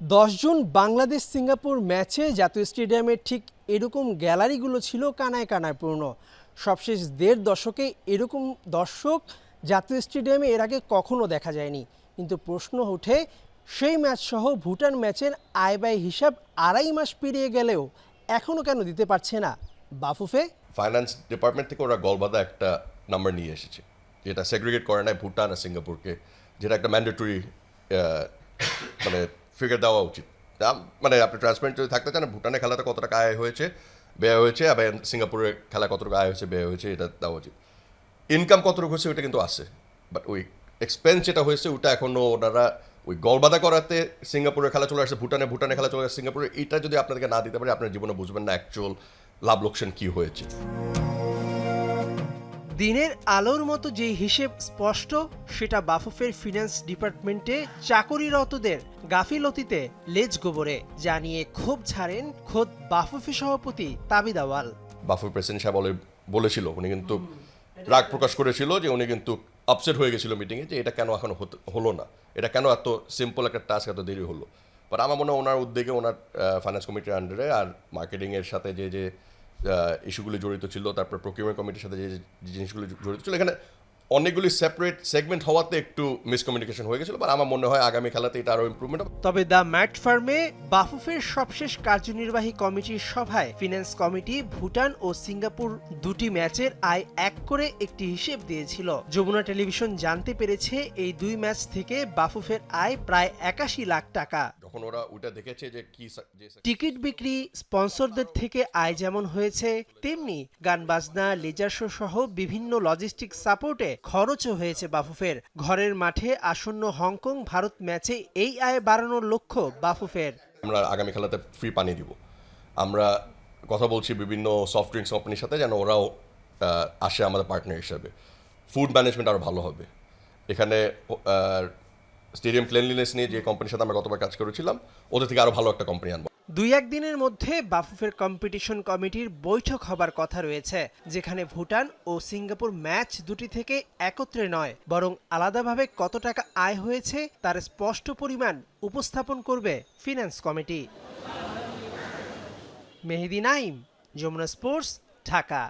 দশ June Bangladesh Singapore ম্যাচে জাতীয় স্টেডিয়ামে ঠিক এরকম গ্যালারিগুলো ছিল কানায় কানায় পূর্ণ। সবশেষ দেড় দশকে এরকম দর্শক জাতীয় স্টেডিয়ামে এর আগে কখনো দেখা যায়নি। কিন্তু প্রশ্ন ওঠে, সেই ম্যাচ সহ ভুটান ম্যাচের আয় ব্যয় হিসাব আড়াই মাস পেরিয়ে গেলেও এখনও কেন দিতে পারছে না? বাফুফে? ফাইন্যান্স ডিপার্টমেন্ট থেকে ওরা গলবাদা একটা নাম্বার নিয়ে এসেছে। যেটা সেগ্রিগেট করে নেয় ভুটান আর সিঙ্গাপুরকে। যেটা একটা ম্যান্ডেটরি মানে ফিগার দেওয়া উচিত। মানে আপনি ট্রান্সপারেন্ট যদি থাকতে চান ভুটানে খেলাটা কতটা আয় হয়েছে, ব্যয় হয়েছে, আবার সিঙ্গাপুরে খেলা কত টাকা আয় হয়েছে, ব্যয় হয়েছে, এটা দেওয়া উচিত। ইনকাম কতটুকু হয়েছে, ওইটা কিন্তু আছে। বাট ওই এক্সপেন্স যেটা হয়েছে, ওটা এখনও ওনারা ওই গলবাদা করাতে সিঙ্গাপুরের খেলা চলে আসছে, ভুটানে ভুটানে খেলা চলে আসছে, সিঙ্গাপুরে, এটা যদি আপনাদেরকে না দিতে পারে, আপনার জীবনে বুঝবেন না অ্যাকচুয়াল লাভ লোকসান কী হয়েছে। দিনের আলোর মতো যে হিসেব স্পষ্ট, সেটা বাফুফের ফিনান্স ডিপার্টমেন্টে চাকরিরতদের গাফিলতিতে লেজ গোবরে জানিয়ে ক্ষোভ ছাড়েন খোদ বাফুফে সভাপতি তাবিদ আওয়াল বাফুর প্রেসিডেন্ট সাহেব বলেছিল, উনি কিন্তু রাগ প্রকাশ করেছিল যে উনি কিন্তু আপসেট হয়ে গেছিল মিটিংয়ে যে এটা কেন এখন হলো না। এটা কেন এত সিম্পল একটা টাস্ক এত দেরি হলো? বাট আমার মনে হয় ওনার উদ্যোগে ওনার ফাইন্যান্স কমিটির আন্ডারে আর মার্কেটিংয়ের সাথে যে যে ইস্যুগুলি জড়িত ছিল, তারপর প্রকিউমেন্ট কমিটির সাথে যে জিনিসগুলি জড়িত ছিল, এখানে অনেকগুলি সেপারেট সেগমেন্ট হওয়াতে একটু মিসকমিউনিকেশন হয়ে গেছিল বাট আমার মনে হয় আগামী খেলাতে এটা আরও ইম্প্রুভমেন্ট তবে দ্য ম্যাট ফার্মে বাফুফের সবশেষ কার্যনির্বাহী কমিটির সভায় ফিনান্স কমিটি, ভুটান ও সিঙ্গাপুর দুটি ম্যাচের আয় এক করে একটি হিসেব দিয়েছিল। যমুনা টেলিভিশন জানতে পেরেছে, এই দুই ম্যাচ থেকে বাফুফের আয় প্রায় একাশি লাখ টাকা। যখন ওরা ওটা দেখেছে যে কি টিকিট বিক্রি স্পন্সরদের থেকে আয় যেমন হয়েছে তেমনি গান বাজনা লেজার শো সহ বিভিন্ন লজিস্টিক সাপোর্টে খরচও হয়েছে বাফুফের। ঘরের মাঠে আসন্ন হংকং ভারত ম্যাচে এই আয় বাড়ানোর লক্ষ্য বাফুফের। আমরা আগামী খেলাতে ফ্রি পানি দিব। আমরা কথা বলছি বিভিন্ন সফট ড্রিঙ্কস কোম্পানির সাথে যেন ওরাও আসে আমাদের পার্টনার হিসাবে। ফুড ম্যানেজমেন্ট আরও ভালো হবে। এখানে স্টেডিয়াম ক্লিনলিনেস নিয়ে যে কোম্পানির সাথে আমরা গতবার কাজ করেছিলাম, ওদের থেকে আরও ভালো একটা কোম্পানি আনব। দুই একদিনের মধ্যে বাফুফের কম্পিটিশন কমিটির বৈঠক হবার কথা রয়েছে, যেখানে ভুটান ও সিঙ্গাপুর ম্যাচ দুটি থেকে একত্রে নয়, বরং আলাদাভাবে কত টাকা আয় হয়েছে তার স্পষ্ট পরিমাণ উপস্থাপন করবে finance committee Mehedi Naim, Jamuna sports Dhaka.